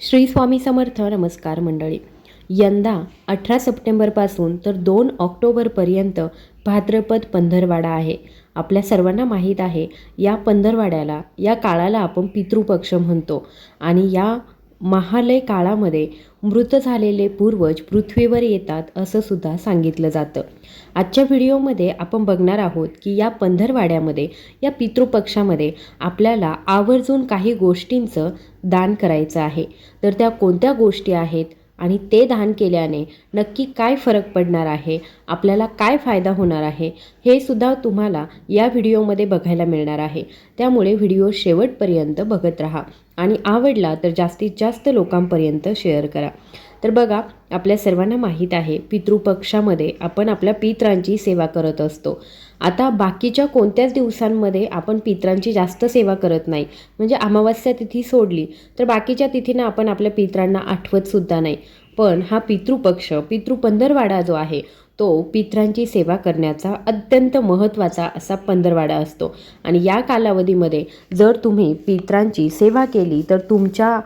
श्री स्वामी समर्थ नमस्कार मंडळी. यंदा अठरा सप्टेंबरपासून तर दोन ऑक्टोबरपर्यंत भाद्रपद पंधरवाडा आहे. आपल्या सर्वांना माहीत आहे या पंधरवाड्याला या काळाला आपण पितृपक्ष म्हणतो. आणि या महालय काळामध्ये मृत झालेले पूर्वज पृथ्वीवर येतात असं सुद्धा सांगितलं जातं. आजच्या व्हिडिओमध्ये आपण बघणार आहोत की या पंधरवाड्यामध्ये या पितृपक्षामध्ये आपल्याला आवर्जून काही गोष्टींचं दान करायचं आहे. तर त्या कोणत्या गोष्टी आहेत आणि ते दान केल्याने नक्की काय फरक पडणार आहे आपल्याला काय फायदा होणार आहे हे सुद्धा तुम्हाला या व्हिडिओमध्ये बघायला मिळणार आहे. त्यामुळे व्हिडिओ शेवटपर्यंत बघत राहा. आणि आवडला तर जास्तीत जास्त लोकांपर्यंत शेअर करा. तर बघा आपल्या सर्वांना माहीत आहे पितृपक्षामध्ये आपण आपल्या पित्रांची सेवा करत असतो. आता बाकीच्या कोणत्याच दिवसांमध्ये आपण पित्रांची जास्त सेवा करत नाही. म्हणजे अमावस्या तिथी सोडली तर बाकीच्या तिथीनं आपण आपल्या पित्रांना आठवतसुद्धा नाही. पण हा पितृपक्ष पितृपंधरवाडा जो आहे तो पित्रांची सेवा करण्याचा अत्यंत महत्त्वाचा असा पंधरवाडा असतो. आणि या कालावधीमध्ये जर तुम्ही पित्रांची सेवा केली तर तुमच्या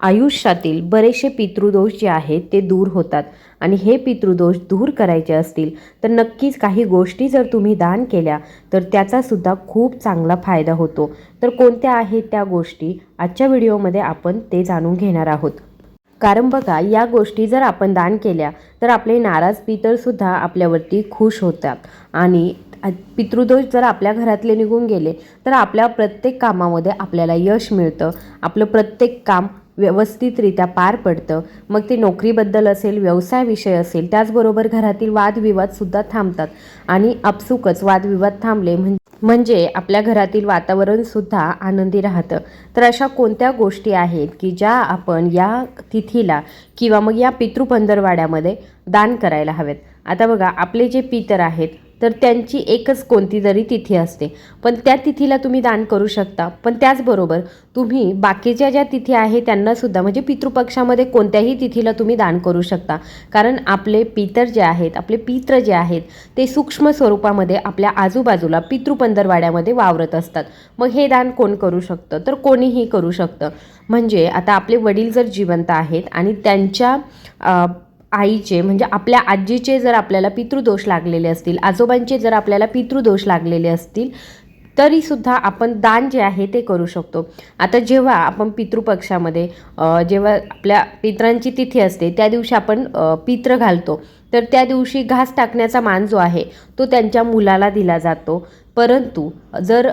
आयुष्यातील बरेचसे पितृदोष जे आहेत ते दूर होतात. आणि हे पितृदोष दूर करायचे असतील तर नक्कीच काही गोष्टी जर तुम्ही दान केल्या तर त्याचासुद्धा खूप चांगला फायदा होतो. तर कोणत्या आहेत त्या गोष्टी आजच्या व्हिडिओमध्ये आपण ते जाणून घेणार आहोत. कारण बघा या गोष्टी जर आपण दान केल्या तर आपले नाराज पितरसुद्धा आपल्यावरती खुश होतात. आणि पितृदोष जर आपल्या घरातले निघून गेले तर आपल्या प्रत्येक कामामध्ये आपल्याला यश मिळतं. आपलं प्रत्येक काम व्यवस्थितरित्या पार पडतं. मग ते नोकरीबद्दल असेल व्यवसायविषय असेल त्याचबरोबर घरातील वादविवादसुद्धा थांबतात. आणि आपसुकच वादविवाद थांबले म्हण म्हणजे आपल्या घरातील वातावरणसुद्धा आनंदी राहतं. तर अशा कोणत्या गोष्टी आहेत की ज्या आपण या तिथीला किंवा मग या पितृपंधरवाड्यामध्ये दान करायला हवेत? आता बघा आपले जे पितर आहेत तर त्यांची एकच कोणती तरी तिथी असते. पण त्या तिथीला तुम्ही दान करू शकता. पण त्याचबरोबर तुम्ही बाकीच्या ज्या तिथी आहे त्यांनासुद्धा म्हणजे पितृपक्षामध्ये कोणत्याही तिथीला तुम्ही दान करू शकता. कारण आपले पितर जे आहेत आपले पित्र जे आहेत ते सूक्ष्म स्वरूपामध्ये आपल्या आजूबाजूला पितृपंधरवाड्यामध्ये वावरत असतात. मग हे दान कोण करू शकतं? तर कोणीही करू शकतं. म्हणजे आता आपले वडील जर जिवंत आहेत आणि त्यांच्या आईचे म्हणजे आपल्या आजीचे जर आपल्याला पितृदोष लागलेले असतील आजोबांचे जर आपल्याला पितृदोष लागलेले असतील तरीसुद्धा आपण दान जे आहे ते करू शकतो. आता जेव्हा आपण पितृपक्षामध्ये जेव्हा आपल्या पित्रांची तिथी असते त्या दिवशी आपण पित्र घालतो. तर त्या दिवशी घास टाकण्याचा मान जो आहे तो त्यांच्या मुलाला दिला जातो. परंतु जर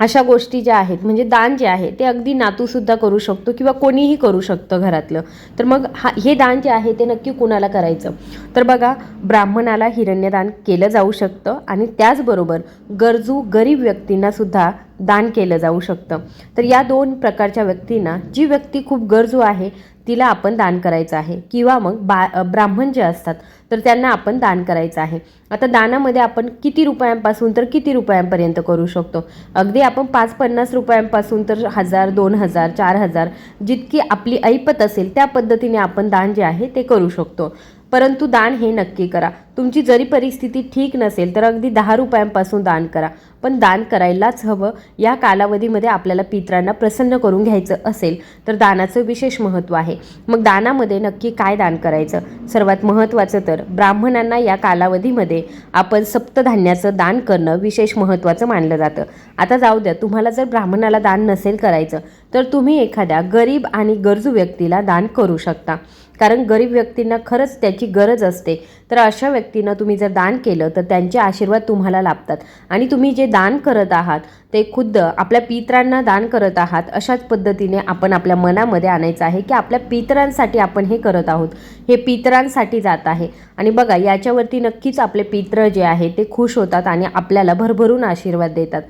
अशा गोष्टी ज्या आहेत म्हणजे दान जे आहे ते अगदी नातूसुद्धा करू शकतो किंवा कोणीही करू शकतं घरातलं. तर मग हा हे दान जे आहे ते नक्की कुणाला करायचं? तर बघा ब्राह्मणाला हिरण्यदान केलं जाऊ शकतं आणि त्याचबरोबर गरजू गरीब व्यक्तींनासुद्धा दान केलं जाऊ शकतं. तर या दोन प्रकारच्या व्यक्तींना जी व्यक्ती खूप गरजू आहे तिला आपण दान करायचं आहे. किंवा मग बा ब्राह्मण जे असतात तर त्यांना आपण दान करायचं आहे. आता दानामध्ये आपण किती रुपयांपासून तर किती रुपयांपर्यंत करू शकतो? अगदी आपण पाच पन्नास रुपयांपासून तर हजार दोन हजार चार हजार जितकी आपली ऐपत असेल त्या पद्धतीने आपण दान जे आहे ते करू शकतो. परंतु दान हे नक्की करा. तुमची जरी परिस्थिती ठीक नसेल तर अगदी दहा रुपयांपासून दान करा. पण दान करायलाच हवं. या कालावधीमध्ये आपल्याला पित्रांना प्रसन्न करून घ्यायचं असेल तर दानाचं विशेष महत्त्व आहे. मग दानामध्ये नक्की काय दान करायचं? सर्वात महत्त्वाचं तर ब्राह्मणांना या कालावधीमध्ये आपण सप्तधान्याचं दान करणं विशेष महत्त्वाचं मानलं जातं. आता जाऊ द्या तुम्हाला जर ब्राह्मणाला दान नसेल करायचं तर तुम्ही एखाद्या गरीब आणि गरजू व्यक्तीला दान करू शकता. कारण गरीब व्यक्तींना खरंच त्याची गरज असते. तर अशा व्यक्तींना तुम्ही जर दान केलं तर त्यांचे आशीर्वाद तुम्हाला लाभतात. आणि तुम्ही जे दान करत आहात ते खुद्द आपल्या पित्रांना दान करत आहात अशाच पद्धतीने आपण आपल्या मनामध्ये आणायचं आहे की आपल्या पितरांसाठी आपण हे करत आहोत. हे पितरांसाठी जात आहे. आणि बघा याच्यावरती नक्कीच आपले पित्र जे आहे ते खुश होतात आणि आपल्याला भरभरून आशीर्वाद देतात.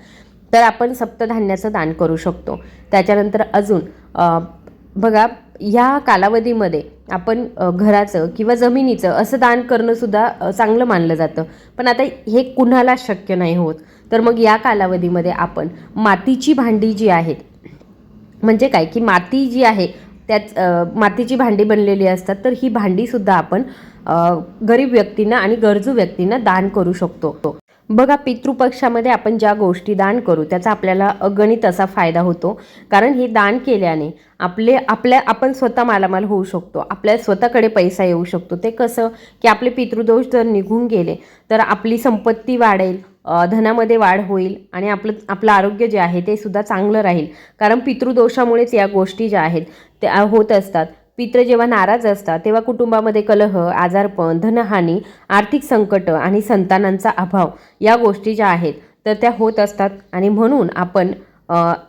तर आपण सप्तधान्याचं दान करू शकतो. त्याच्यानंतर अजून बघा ह्या कालावधीमध्ये आपण घराचं किंवा जमिनीचं असं दान करणंसुद्धा चांगलं मानलं जातं. पण आता हे कुणाला शक्य नाही होत. तर मग या कालावधीमध्ये आपण मातीची भांडी जी आहेत म्हणजे काय की माती जी आहे त्याच मातीची भांडी बनलेली असतात तर ही भांडीसुद्धा आपण गरीब व्यक्तींना आणि गरजू व्यक्तींना दान करू शकतो. बघा पितृपक्षामध्ये आपण ज्या गोष्टी दान करू त्याचा आपल्याला अगणित असा फायदा होतो. कारण हे दान केल्याने आपले आपल्या आपण स्वतः मालामाल होऊ शकतो. आपल्या स्वतःकडे पैसा येऊ शकतो. ते कसं? की आपले पितृदोष जर निघून गेले तर आपली संपत्ती वाढेल धनामध्ये वाढ होईल आणि आपलं आपलं आरोग्य जे आहे ते सुद्धा चांगलं राहील. कारण पितृदोषामुळेच या गोष्टी ज्या आहेत त्या होत असतात. पित्र जेव्हा नाराज असतात तेव्हा कुटुंबामध्ये कलह आजारपण धनहानी आर्थिक संकट आणि संतानांचा अभाव या गोष्टी ज्या आहेत तर त्या होत असतात. आणि म्हणून आपण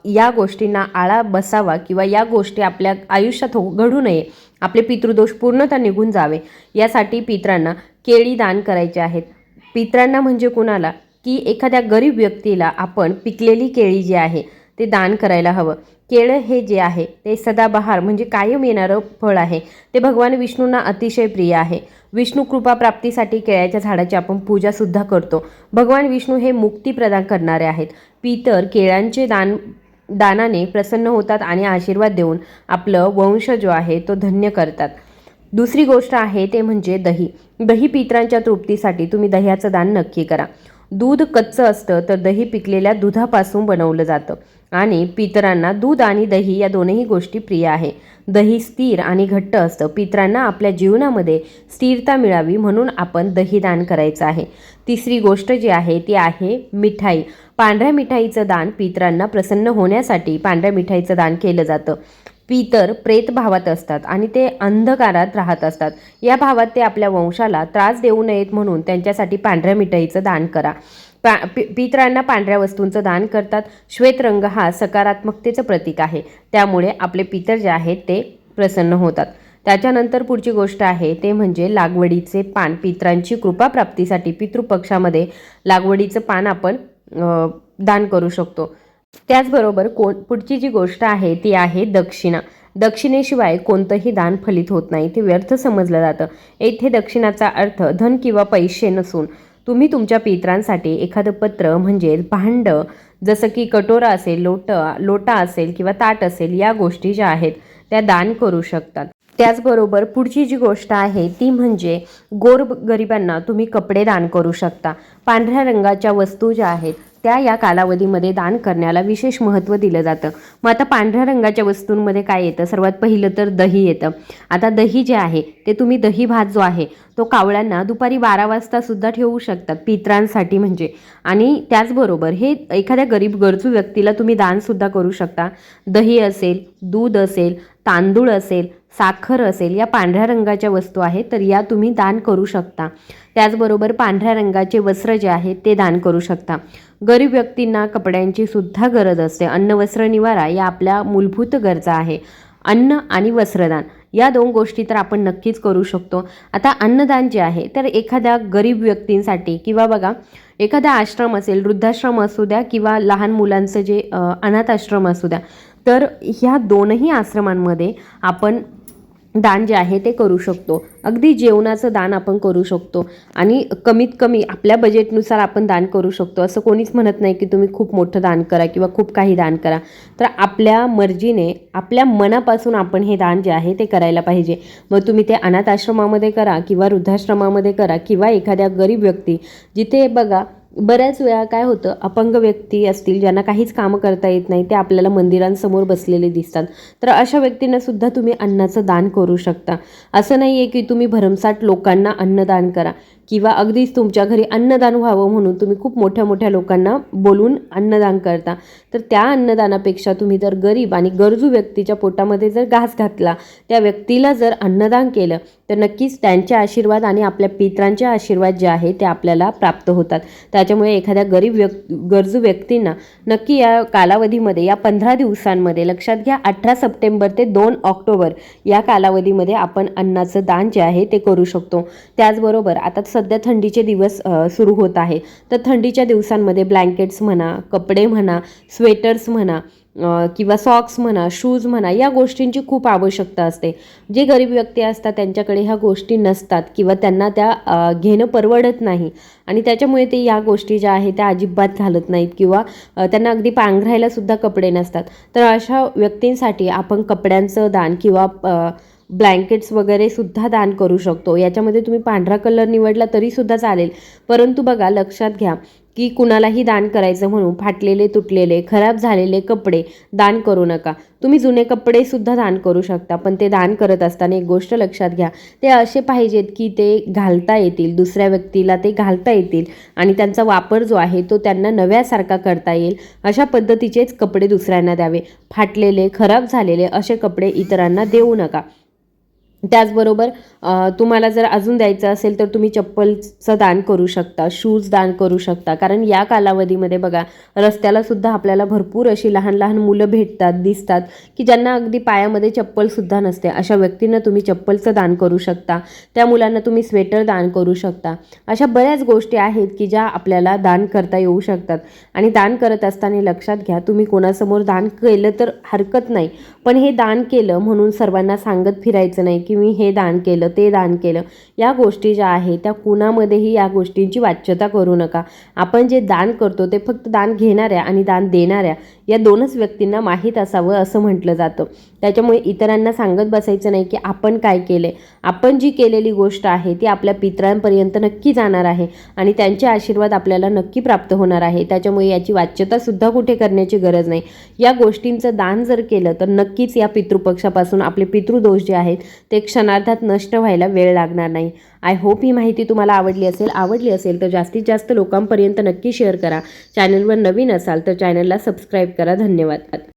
या गोष्टींना आळा बसावा किंवा या गोष्टी आपल्या आयुष्यात हो घडू नये आपले पितृदोष पूर्णतः निघून जावे यासाठी पित्रांना केळी दान करायचे आहेत. पित्रांना म्हणजे कुणाला? की एखाद्या गरीब व्यक्तीला आपण पिकलेली केळी जी आहे ते दान करायला हवं. केळं हे जे आहे ते सदाबहार म्हणजे कायम येणारं फळ आहे. ते भगवान विष्णूंना अतिशय प्रिय आहे. विष्णू कृपा प्राप्तीसाठी केळ्याच्या झाडाची आपण पूजासुद्धा करतो. भगवान विष्णू हे मुक्ती प्रदान करणारे आहेत. पितर केळ्यांचे दान दानाने प्रसन्न होतात आणि आशीर्वाद देऊन आपलं वंश जो आहे तो धन्य करतात. दुसरी गोष्ट आहे ते म्हणजे दही. दही पित्रांच्या तृप्तीसाठी तुम्ही दह्याचं दान नक्की करा. दूध कच्चं असतं तर दही पिकलेल्या दुधापासून बनवलं जातं. आणि पितरांना दूध आणि दही या दोनही गोष्टी प्रिय आहे. दही स्थिर आणि घट्ट असतं. पितरांना आपल्या जीवनामध्ये स्थिरता मिळावी म्हणून आपण दही दान करायचं आहे. तिसरी गोष्ट जी आहे ती आहे मिठाई. पांढऱ्या मिठाईचं दान पितरांना प्रसन्न होण्यासाठी पांढऱ्या मिठाईचं दान केलं जातं. पितर प्रेत भावात असतात आणि ते अंधकारात राहत असतात. या भावात ते आपल्या वंशाला त्रास देऊ नयेत म्हणून त्यांच्यासाठी पांढऱ्या मिठाईचं दान करा. पा पि पितरांना पांढऱ्या वस्तूंचं दान करतात. श्वेत रंग हा सकारात्मकतेचं प्रतीक आहे. त्यामुळे आपले पितर जे आहेत ते प्रसन्न होतात. त्याच्यानंतर पुढची गोष्ट आहे ते म्हणजे लागवडीचे पान. पितरांची कृपा प्राप्तीसाठी पितृपक्षामध्ये लागवडीचं पान आपण दान करू शकतो. त्याचबरोबर कोण पुढची जी गोष्ट आहे ती आहे दक्षिणा. दक्षिणेशिवाय कोणतंही दान फलित होत नाही. ते व्यर्थ समजलं जातं. येथे दक्षिणाचा अर्थ धन किंवा पैसे नसून. तुम्ही तुमच्या पित्रांसाठी एखादं पत्र म्हणजे भांडं जसं की कटोरा असेल लोट लोटा असेल किंवा ताट असेल या गोष्टी ज्या आहेत त्या दान करू शकतात. त्याचबरोबर पुढची जी गोष्ट आहे ती म्हणजे गोर गरिबांना तुम्ही कपडे दान करू शकता. पांढऱ्या रंगाच्या वस्तू ज्या आहेत त्या या कालावधीमध्ये दान करण्याला विशेष महत्त्व दिलं जातं. मग आता पांढऱ्या रंगाच्या वस्तूंमध्ये काय येतं? सर्वात पहिलं तर दही येतं. आता दही जे आहे ते तुम्ही दही भात जो आहे तो कावळ्यांना दुपारी बारा वाजतासुद्धा ठेवू शकतात पित्रांसाठी म्हणजे. आणि त्याचबरोबर हे एखाद्या गरीब गरजू व्यक्तीला तुम्ही दानसुद्धा करू शकता. दही असेल दूध असेल तांदूळ असेल साखर असेल या पांढऱ्या रंगाच्या वस्तू आहेत तर या तुम्ही दान करू शकता. त्याचबरोबर पांढऱ्या रंगाचे वस्त्र जे आहेत ते दान करू शकता. गरीब व्यक्तींना कपड्यांची सुद्धा गरज असते. अन्न वस्त्र निवारा या आपल्या मूलभूत गरजा आहे. अन्न आणि वस्त्रदान या दोन गोष्टी तर आपण नक्कीच करू शकतो. आता अन्नदान जे आहे तर एखाद्या गरीब व्यक्तींसाठी किंवा बघा एखादा आश्रम असेल वृद्धाश्रम असू द्या किंवा लहान मुलांचं जे अनाथ आश्रम असू द्या तर ह्या दोनही आश्रमांमध्ये आपण दान जे आहे ते करू शकतो. अगदी जेवणाचं दान आपण करू शकतो. आणि कमीत कमी आपल्या बजेटनुसार आपण दान करू शकतो. असं कोणीच म्हणत नाही की तुम्ही खूप मोठं दान करा किंवा खूप काही दान करा. तर आपल्या मर्जीने आपल्या मनापासून आपण हे दान जे आहे ते करायला पाहिजे. मग तुम्ही ते अनाथ आश्रमामध्ये करा किंवा वृद्धाश्रमामध्ये करा किंवा एखाद्या गरीब व्यक्ती जिथे बघा बऱ्याच वेळा काय होतं अपंग व्यक्ती असतील ज्यांना काहीच कामं करता येत नाही ते आपल्याला मंदिरांसमोर बसलेले दिसतात. तर अशा व्यक्तींना सुद्धा तुम्ही अन्नाचं दान करू शकता. असं नाही आहे की तुम्ही भरमसाठ लोकांना अन्नदान करा. किंवा अगदीच तुमच्या घरी अन्नदान व्हावं म्हणून तुम्ही खूप मोठ्या मोठ्या लोकांना बोलून अन्नदान करता. तर त्या अन्नदानापेक्षा तुम्ही जर गरीब आणि गरजू व्यक्तीच्या पोटामध्ये जर घास घातला त्या व्यक्तीला जर अन्नदान केलं तर नक्कीच त्यांचे आशीर्वाद आणि आपल्या पित्रांचे आशीर्वाद जे आहे ते आपल्याला प्राप्त होतात. त्याच्यामुळे एखाद्या गरीब व्यक् गरजू व्यक्तींना नक्की या कालावधीमध्ये या पंधरा दिवसांमध्ये लक्षात घ्या अठरा सप्टेंबर ते दोन ऑक्टोबर या कालावधीमध्ये आपण अन्नाचं दान जे आहे ते करू शकतो. त्याचबरोबर आता सध्या थंडीचे दिवस सुरू होत आहे. तर थंडीच्या दिवसांमध्ये ब्लँकेट्स म्हणा कपडे म्हणा स्वेटर्स म्हणा किंवा सॉक्स म्हणा शूज म्हणा या गोष्टींची खूप आवश्यकता असते. जे गरीब व्यक्ती असतात त्यांच्याकडे ह्या गोष्टी नसतात किंवा त्यांना त्या घेणं परवडत नाही. आणि त्याच्यामुळे ते या गोष्टी ज्या आहेत त्या अजिबात घालत नाहीत किंवा त्यांना अगदी पांघरायला सुद्धा कपडे नसतात. तर अशा व्यक्तींसाठी आपण कपड्यांचं दान किंवा ब्लँकेट्स वगैरे सुद्धा दान करू शकतो. याच्यामध्ये तुम्ही पांढरा कलर निवडला तरीसुद्धा चालेल. परंतु बघा लक्षात घ्या की कुणालाही दान करायचं म्हणून फाटलेले तुटलेले खराब झालेले कपडे दान करू नका. तुम्ही जुने कपडे सुद्धा दान करू शकता पण ते दान करत असताना एक गोष्ट लक्षात घ्या. ते असे पाहिजेत की ते घालता येतील दुसऱ्या व्यक्तीला ते घालता येतील आणि त्यांचा वापर जो आहे तो त्यांना नव्यासारखा करता येईल. अशा पद्धतीचेच कपडे दुसऱ्यांना द्यावे. फाटलेले खराब झालेले असे कपडे इतरांना देऊ नका. त्याचबरोबर तुम्हाला जर अजून द्यायचं असेल तर तुम्ही चप्पलचं दान करू शकता शूज दान करू शकता. कारण या कालावधीमध्ये बघा रस्त्यालासुद्धा आपल्याला भरपूर अशी लहान लहान मुलं भेटतात दिसतात की ज्यांना अगदी पायामध्ये चप्पलसुद्धा नसते. अशा व्यक्तींना तुम्ही चप्पलचं दान करू शकता. त्या मुलांना तुम्ही स्वेटर दान करू शकता. अशा बऱ्याच गोष्टी आहेत की ज्या आपल्याला दान करता येऊ शकतात. आणि दान करत असताना लक्षात घ्या तुम्ही कोणासमोर दान केलं तर हरकत नाही. पण हे दान केलं म्हणून सर्वांना सांगत फिरायचं नाही की मी हे दान केलं ते दान केलं. या गोष्टी ज्या आहेत त्या कुणामध्येही या गोष्टींची वाच्यता करू नका. आपण जे दान करतो ते फक्त दान घेणाऱ्या आणि दान देणाऱ्या या दोनच व्यक्तींना माहीत असावं असं म्हटलं जातं. त्याच्यामुळे इतरांना सांगत बसायचं नाही की आपण काय केले. आपण जी केलेली गोष्ट आहे ती आपल्या पितरांपर्यंत नक्की जाणार आहे आणि त्यांचे आशीर्वाद आपल्याला नक्की प्राप्त होणार आहे. त्याच्यामुळे याची वाच्यतासुद्धा कुठे करण्याची गरज नाही. या गोष्टींचं दान जर केलं तर नक्की नक्कीच या पितृपक्षापासून आपले पितृदोष जे आहेत ते क्षणार्धात नष्ट व्हायला वेळ लागणार नाही. आय होप ही माहिती तुम्हाला आवडली असेल. आवडली असेल तर जास्तीत जास्त लोकांपर्यंत नक्की शेअर करा. चॅनलवर नवीन असाल तर चॅनलला सबस्क्राईब करा. धन्यवाद.